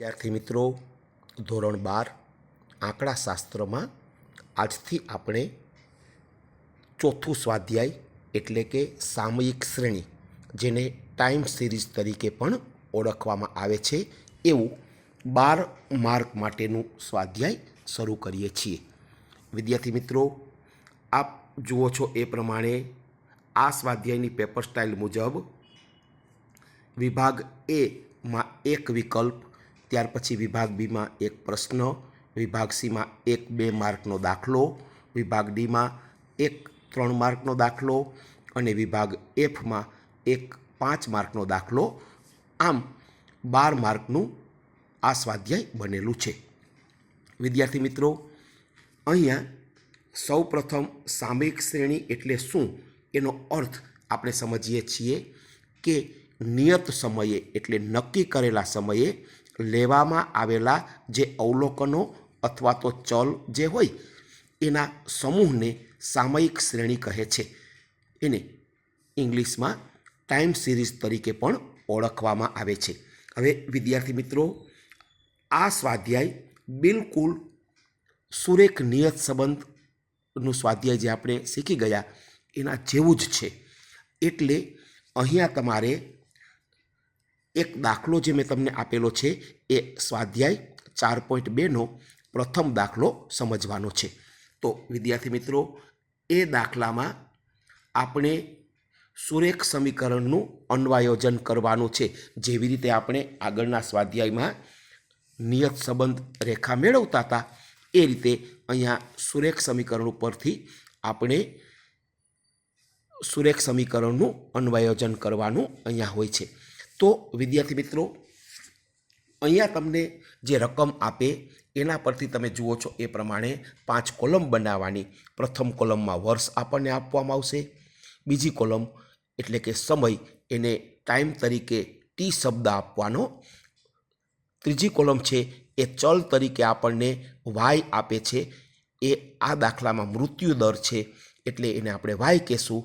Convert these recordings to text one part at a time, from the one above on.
વિદ્યાર્થી મિત્રો, ધોરણ બાર, આંકડાશાસ્ત્રમાં આજથી આપણે ચોથું સ્વાધ્યાય એટલે કે સામયિક શ્રેણી, જેને ટાઈમ સિરીઝ તરીકે પણ ઓળખવામાં આવે છે, એવું બાર માર્ક માટેનું સ્વાધ્યાય શરૂ કરીએ છીએ. વિદ્યાર્થી મિત્રો, આપ જુઓ છો એ પ્રમાણે આ સ્વાધ્યાયની પેપર સ્ટાઇલ મુજબ વિભાગ એમાં એક વિકલ્પ ત્યાર પછી વિભાગ બીમાં એક પ્રશ્ન, વિભાગ સીમાં એક બે માર્કનો દાખલો, વિભાગ ડીમાં એક ત્રણ માર્કનો દાખલો અને વિભાગ એફમાં એક પાંચ માર્કનો દાખલો. આમ બાર માર્કનું આ સ્વાધ્યાય બનેલું છે. વિદ્યાર્થી મિત્રો, અહીંયા સૌ પ્રથમ સામયિક શ્રેણી એટલે શું એનો અર્થ આપણે સમજીએ છીએ કે નિયત સમયે એટલે નક્કી કરેલા સમયે લેવામાં આવેલા જે અવલોકનો અથવા તો ચલ જે હોય, એના સમૂહને સામયિક શ્રેણી કહે છે. એને ઇંગ્લિશમાં ટાઈમ સિરીઝ તરીકે પણ ઓળખવામાં આવે છે. હવે વિદ્યાર્થી મિત્રો, આ સ્વાધ્યાય બિલકુલ સુરેખ નિયત સંબંધનું સ્વાધ્યાય જે આપણે શીખી ગયા, એના જેવું જ છે. એટલે અહીંયા તમારે એક દાખલો જે મેં તમને આપેલો છે એ સ્વાધ્યાય ચાર પોઈન્ટ બેનો પ્રથમ દાખલો સમજવાનો છે. તો વિદ્યાર્થી મિત્રો, એ દાખલામાં આપણે સુરેખ સમીકરણનું અન્વાયોજન કરવાનું છે. જેવી રીતે આપણે આગળના સ્વાધ્યાયમાં નિયત સંબંધ રેખા મેળવતા હતા, એ રીતે અહીંયા સુરેખ સમીકરણ ઉપરથી આપણે સુરેખ સમીકરણનું અન્વાયોજન કરવાનું અહીંયા હોય છે. તો વિદ્યાર્થી મિત્રો, અહીંયા તમને જે રકમ આપે, એના પરથી તમે જુઓ છો એ પ્રમાણે પાંચ કોલમ બનાવવાની. પ્રથમ કોલમમાં વર્ષ આપણને આપવામાં આવશે. બીજી કોલમ એટલે કે સમય, એને ટાઈમ તરીકે ટી શબ્દ આપવાનો. ત્રીજી કોલમ છે એ ચલ તરીકે આપણને વાય આપે છે. એ આ દાખલામાં મૃત્યુ દર છે, એટલે એને આપણે વાય કહેશું.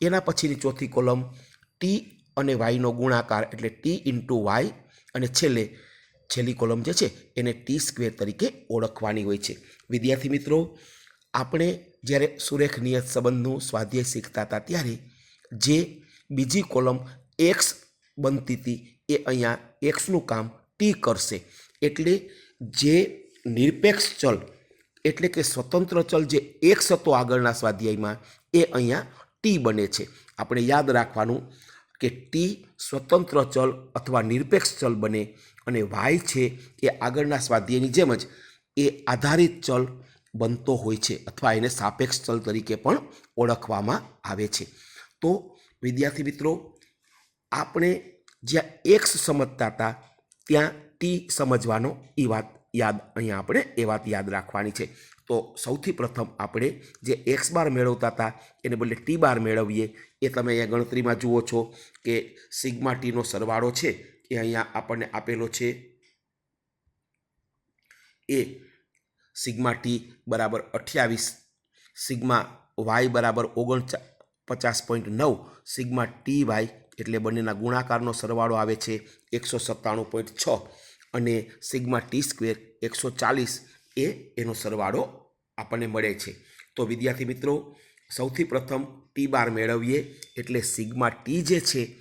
એના પછીની ચોથી કોલમ ટી અને વાયનો ગુણાકાર એટલે ટી ઇન્ટુ વાય અને છેલ્લે, છેલ્લી કોલમ જે છે, એને ટી સ્ક્વેર તરીકે ઓળખવાની હોય છે. વિદ્યાર્થી મિત્રો, આપણે જ્યારે સુરેખ નિયત સંબંધનું સ્વાધ્યાય શીખતા હતા ત્યારે જે બીજી કોલમ એક્સ બનતી હતી, એ અહીંયા એક્સનું કામ ટી કરશે. એટલે જે નિરપેક્ષ ચલ, એટલે કે સ્વતંત્ર ચલ જે એક્સ હતો આગળના સ્વાધ્યાયમાં, એ અહીંયા ટી બને છે. આપણે યાદ રાખવાનું કે ટી સ્વતંત્ર ચલ અથવા નિરપેક્ષ ચલ બને અને વાય છે એ આગળના સ્વાધ્યાયની જેમ જ એ આધારિત ચલ બનતો હોય છે અથવા એને સાપેક્ષ ચલ તરીકે પણ ઓળખવામાં આવે છે. તો વિદ્યાર્થી મિત્રો, આપણે જ્યાં એક્સ સમજતા હતા ત્યાં ટી સમજવાનો એ વાત યાદ, અહીંયા આપણે એ વાત યાદ રાખવાની છે. તો સૌથી પ્રથમ આપણે જે એક્સ બાર મેળવતા હતા, એને બદલે ટી બાર મેળવીએ, એ તમે અહીંયા ગણતરીમાં જુઓ છો કે સિગ્મા ટીનો સરવાળો છે એ અહીંયા આપણને આપેલો છે. એ સિગ્મા ટી બરાબર અઠ્યાવીસ, સિગ્મા વાય બરાબર ઓગણચા, પચાસ પોઈન્ટ નવ, સિગ્મા ટી વાય એટલે બંનેના ગુણાકારનો સરવાળો આવે છે એકસો સત્તાણું પોઈન્ટ છ અને સિગ્મા ટી સ્ક્વેર એકસો ચાલીસ એ એનો સરવાળો આપણને મળે છે. તો વિદ્યાર્થી મિત્રો, સૌથી પ્રથમ ટી બાર મેળવીએ એટલે સિગ્મા ટી જે છે,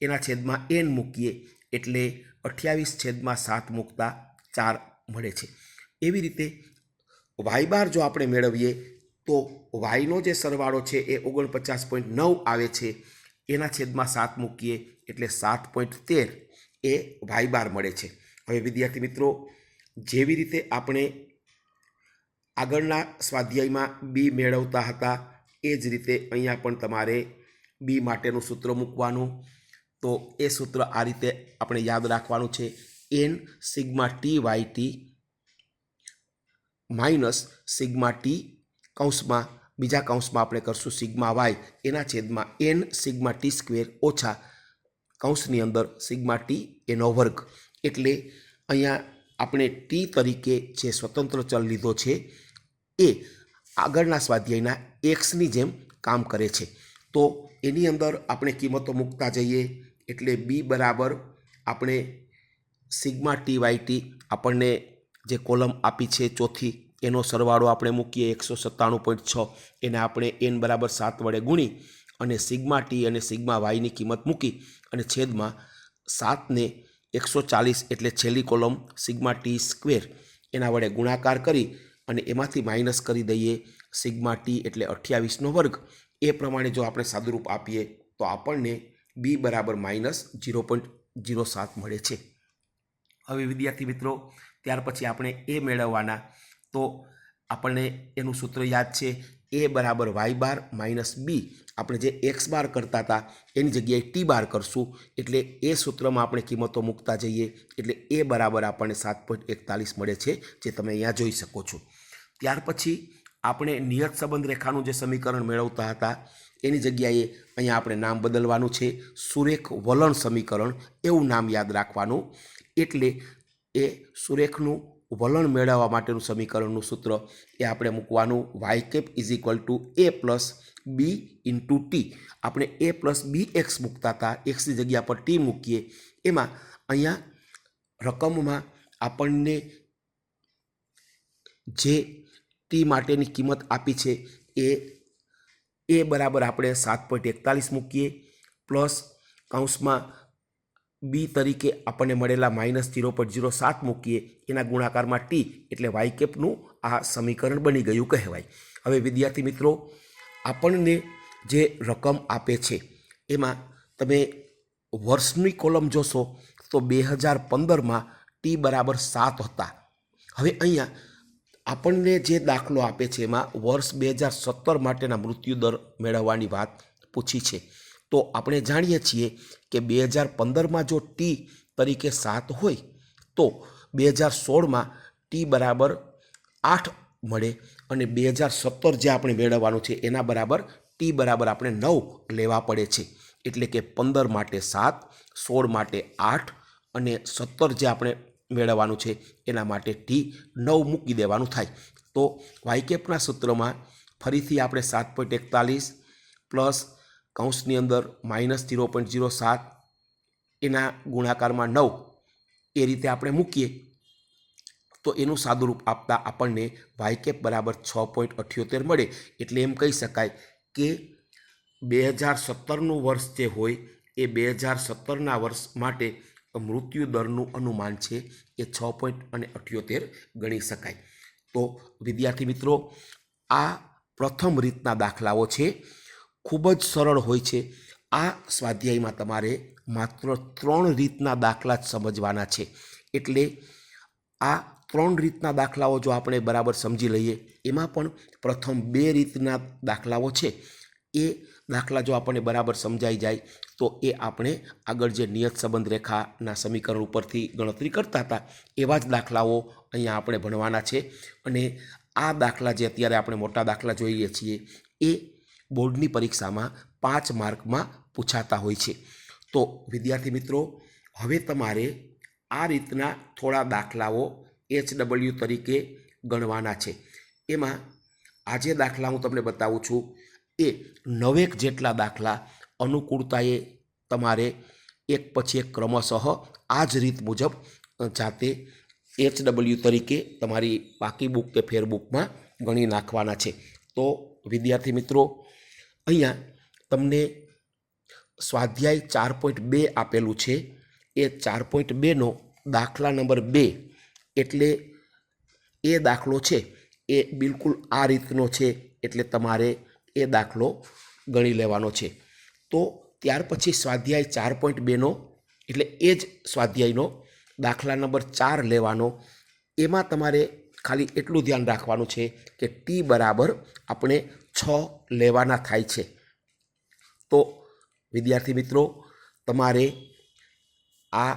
એના છેદમાં એન મૂકીએ એટલે અઠ્યાવીસ છેદમાં સાત મૂકતા ચાર મળે છે. એવી રીતે વાય બાર જો આપણે મેળવીએ તો વાયનો જે સરવાળો છે એ ઓગણપચાસ પોઈન્ટ નવ આવે છે. એના છેદમાં સાત મૂકીએ એટલે સાત પોઈન્ટ તેર એ વાય બાર મળે છે. હવે વિદ્યાર્થી મિત્રો જેવી રીતે આપણે આગળના સ્વાધ્યાયમાં બી મેળવતા હતા, એ જ રીતે અહીંયા પણ તમારે બી માટેનું સૂત્ર મૂકવાનું. તો એ સૂત્ર આ રીતે આપણે યાદ રાખવાનું છે. N sigma T Y T minus sigma T કૌંસમાં, બીજા કૌંસમાં આપણે કરશું સિગ્મા વાય. એના છેદમાં એન સિગ્મા ટી સ્ક્વેર ઓછા કૌંસની અંદર સિગ્મા ટી એનો વર્ગ. એટલે અહીંયા આપણે ટી તરીકે જે સ્વતંત્ર ચલ લીધો છે, એ આગળના સ્વાધ્યાયના એક્સની જેમ કામ કરે છે. તો એની અંદર આપણે કિંમતો મૂકતા જઈએ, એટલે બી બરાબર આપણે સિગ્મા ટી વાય ટી આપણને જે કોલમ આપી છે ચોથી, એનો સરવાળો આપણે મૂકીએ એકસો સત્તાણું પોઈન્ટ છ, એને આપણે એન બરાબર સાત વડે ગુણી અને સિગ્મા ટી અને સિગ્મા વાયની કિંમત મૂકી અને છેદમાં સાતને એકસો ચાલીસ એટલે છેલ્લી કોલમ સિગ્મા ટી સ્ક્વેર એના વડે ગુણાકાર કરી અને એમાંથી માઇનસ કરી દઈએ સિગ્મા ટી એટલે અઠ્યાવીસનો વર્ગ. એ પ્રમાણે જો આપણે સાદુરૂપ આપીએ તો આપણને બી બરાબર માઇનસ ઝીરો પોઈન્ટ ઝીરો સાત મળે છે. હવે વિદ્યાર્થી મિત્રો, ત્યાર પછી આપણે એ મેળવવાના. તો આપણને એનું સૂત્ર યાદ છે એ બરાબર વાય બાર માઇનસ બી આપણે જે એક્સ બાર કરતા હતા, એની જગ્યાએ ટી બાર કરશું. એટલે એ સૂત્રમાં આપણે કિંમતો મૂકતા જઈએ. એટલે એ બરાબર આપણને સાત પોઈન્ટ એકતાલીસ મળે છે, જે તમે અહીંયા જોઈ શકો છો. ત્યાર પછી આપણે નિયત સંબંધ રેખાનું જે સમીકરણ મેળવતા હતા, એની જગ્યાએ અહીંયા આપણે નામ બદલવાનું છે. સુરેખ વલણ સમીકરણ, એવું નામ યાદ રાખવાનું. એટલે એ સુરેખનું વલણ મેળવવા માટેનું સમીકરણનું સૂત્ર એ આપણે મૂકવાનું. Y cap is equal to A plus B into T આપણે એ પ્લસ બી એક્સ મૂકતા હતા. એક્સની જગ્યા પર ટી મૂકીએ. એમાં અહીંયા રકમમાં આપણને જે ટી માટેની કિંમત આપી છે એ એ બરાબર આપણે સાત પોઈન્ટ એકતાલીસ મૂકીએ. પ્લસ કૌંસમાં બી તરીકે આપણને મળેલા માઇનસ ઝીરો પોઈન્ટ ઝીરો સાત મૂકીએ, એના ગુણાકારમાં ટી એટલે વાય કેપનું આ સમીકરણ બની ગયું કહેવાય. હવે વિદ્યાર્થી મિત્રો, આપણને જે રકમ આપે છે, એમાં તમે વર્ષની કોલમ જોશો, તો બે હજાર પંદરમાં ટી બરાબર સાત હતા. હવે અહીંયા આપણને જે દાખલો આપે છે, એમાં વર્ષ બે હજાર સત્તર માટેના મૃત્યુ દર મેળવવાની વાત પૂછી છે. તો આપણે જાણીએ છીએ કે બે હજાર પંદરમાં જો ટી તરીકે સાત હોય, તો બે હજાર સોળમાં ટી બરાબર આઠ મળે અને બે હજાર સત્તર જે આપણે મેળવવાનું છે, એના બરાબર ટી બરાબર આપણે નવ લેવા પડે છે. એટલે કે પંદર માટે સાત, સોળ માટે આઠ અને સત્તર જે આપણે મેળવવાનું છે, એના માટે ટી નવ મૂકી દેવાનું થાય. તો વાયકેપના સૂત્રમાં ફરીથી આપણે સાત પોઈન્ટ એકતાલીસ પ્લસ કૌંસની અંદર માઇનસ ઝીરો પોઈન્ટ ઝીરો સાત એના ગુણાકારમાં નવ એ રીતે આપણે મૂકીએ. તો એનું સાદુરૂપ આપતા આપણને વાયકેપ બરાબર છ પોઈન્ટ અઠ્યોતેર મળે. એટલે એમ કહી શકાય કે બે હજાર સત્તરનું વર્ષ જે હોય એ બે હજાર સત્તરના વર્ષ માટે મૃત્યુ દરનું અનુમાન છે એ છ પોઈન્ટ અને અઠ્યોતેર ગણી શકાય. તો વિદ્યાર્થી મિત્રો, આ પ્રથમ રીતના દાખલાઓ છે. ખૂબ જ સરળ હોય છે. આ સ્વાધ્યાયમાં તમારે માત્ર ત્રણ રીતના દાખલા જ સમજવાના છે. એટલે આ ત્રણ રીતના દાખલાઓ જો આપણે બરાબર સમજી લઈએ, એમાં પણ પ્રથમ બે રીતના દાખલાઓ છે. એ દાખલા જો આપણને બરાબર સમજાઈ જાય, તો એ આપણે આગળ જે નિયત સંબંધ રેખાના સમીકરણ ઉપરથી ગણતરી કરતા હતા, એવા જ દાખલાઓ અહીંયા આપણે ભણવાના છે. અને આ દાખલા જે અત્યારે આપણે મોટા દાખલા જોઈએ છીએ, એ બોર્ડની પરીક્ષામાં પાંચ માર્કમાં પૂછાતા હોય છે. તો વિદ્યાર્થી મિત્રો, હવે તમારે આ રીતના થોડા દાખલાઓ એચ ડબલ્યુ તરીકે ગણવાના છે. એમાં આજે દાખલા હું તમને બતાવું છું. એ નવેક જેટલા દાખલા અનુકૂળતાએ તમારે એક પછી એક ક્રમશઃ આ જ રીત મુજબ જાતે એચ ડબલ્યુ તરીકે તમારી પાકી બુક કે ફેરબુકમાં ગણી નાખવાના છે. તો વિદ્યાર્થી મિત્રો અહીંયા તમને સ્વાધ્યાય ચાર પોઈન્ટ બે આપેલું છે. એ ચાર પોઈન્ટ બેનો દાખલા નંબર બે એટલે એ દાખલો છે એ બિલકુલ આ રીતનો છે એટલે તમારે એ દાખલો ગણી લેવાનો છે. તો ત્યાર પછી સ્વાધ્યાય ચાર પોઈન્ટ બેનો એટલે એ જ સ્વાધ્યાયનો દાખલા નંબર ચાર લેવાનો. એમાં તમારે ખાલી એટલું ધ્યાન રાખવાનું છે કે ટી બરાબર આપણે છ લેવાના થાય છે. તો વિદ્યાર્થી મિત્રો, તમારે આ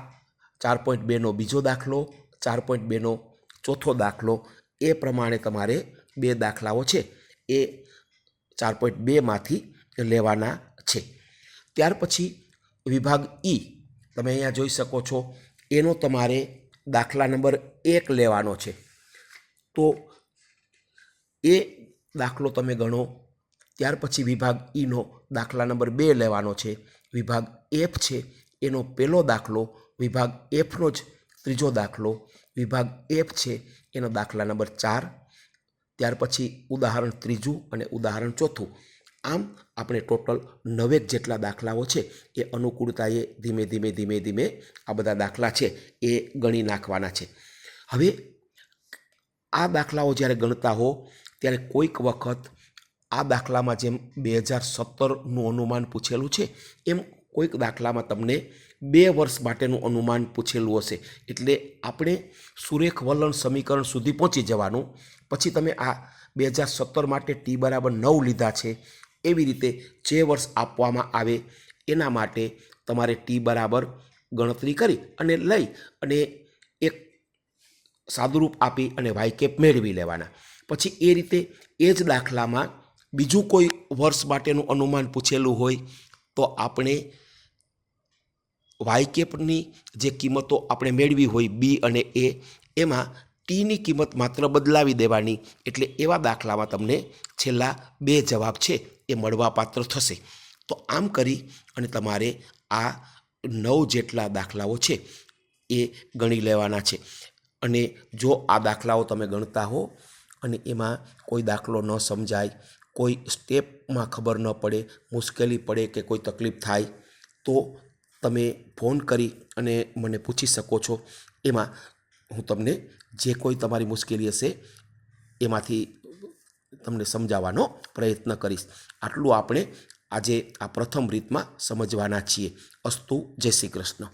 ચાર પોઈન્ટ બેનો બીજો દાખલો, ચાર પોઈન્ટ બેનો ચોથો દાખલો, એ પ્રમાણે તમારે બે દાખલાઓ છે. એ ચાર પોઈન્ટ બેમાંથી લેવાના છે. ત્યાર પછી વિભાગ ઈ, તમે અહીંયા જોઈ શકો છો, એનો તમારે દાખલા નંબર એક લેવાનો છે. તો એ દાખલો તમે ગણો, ત્યાર પછી વિભાગ ઈનો દાખલા નંબર બે લેવાનો છે. વિભાગ એફ છે, એનો પહેલો દાખલો, વિભાગ એફનો જ ત્રીજો દાખલો, વિભાગ એફ છે, એનો દાખલા નંબર ચાર, ત્યાર પછી ઉદાહરણ ત્રીજું અને ઉદાહરણ ચોથું. આમ આપણે ટોટલ નવેક જેટલા દાખલાઓ છે, એ અનુકૂળતાએ ધીમે ધીમે ધીમે ધીમે આ બધા દાખલા છે, એ ગણી નાખવાના છે. હવે આ દાખલાઓ જ્યારે ગણતા હો ત્યારે કોઈક વખત આ દાખલામાં જેમ બે હજાર સત્તરનું અનુમાન પૂછેલું છે, એમ કોઈક દાખલામાં તમને બે વર્ષ માટેનું અનુમાન પૂછેલું હશે. એટલે આપણે સુરેખ વલણ સમીકરણ સુધી પહોંચી જવાનું. પછી તમે આ બે હજાર સત્તર માટે ટી બરાબર નવ લીધા છે, એવી રીતે જે વર્ષ આપવામાં આવે એના માટે તમારે ટી બરાબર ગણતરી કરી અને લઈ અને એક સાદુરૂપ આપી અને વાયકેપ મેળવી લેવાના. પછી એ રીતે એ જ દાખલામાં બીજું કોઈ વર્ષ માટેનું અનુમાન પૂછેલું હોય તો આપણે વાયકેપની જે કિંમતો આપણે મેળવી હોય બી અને એ, એમાં ટીની કિંમત માત્ર બદલાવી દેવાની. એટલે એવા દાખલામાં તમને છેલ્લા બે જવાબ છે એ મળવાપાત્ર થશે. તો આમ કરી અને તમારે આ નવ જેટલા દાખલાઓ છે એ ગણી લેવાના છે. અને જો આ દાખલાઓ તમે ગણતા હો અને એમાં કોઈ દાખલો ન સમજાય, કોઈ સ્ટેપમાં ખબર ન પડે, મુશ્કેલી પડે કે કોઈ તકલીફ થાય, તો તમે ફોન કરી અને મને પૂછી શકો છો. એમાં હું તમને જે કોઈ તમારી મુશ્કેલી હશે એમાંથી તમને સમજાવવાનો પ્રયત્ન કરીશ. આટલું આપણે આજે આ પ્રથમ રીતમાં સમજવાના છીએ. અસ્તુ જય શ્રી કૃષ્ણ.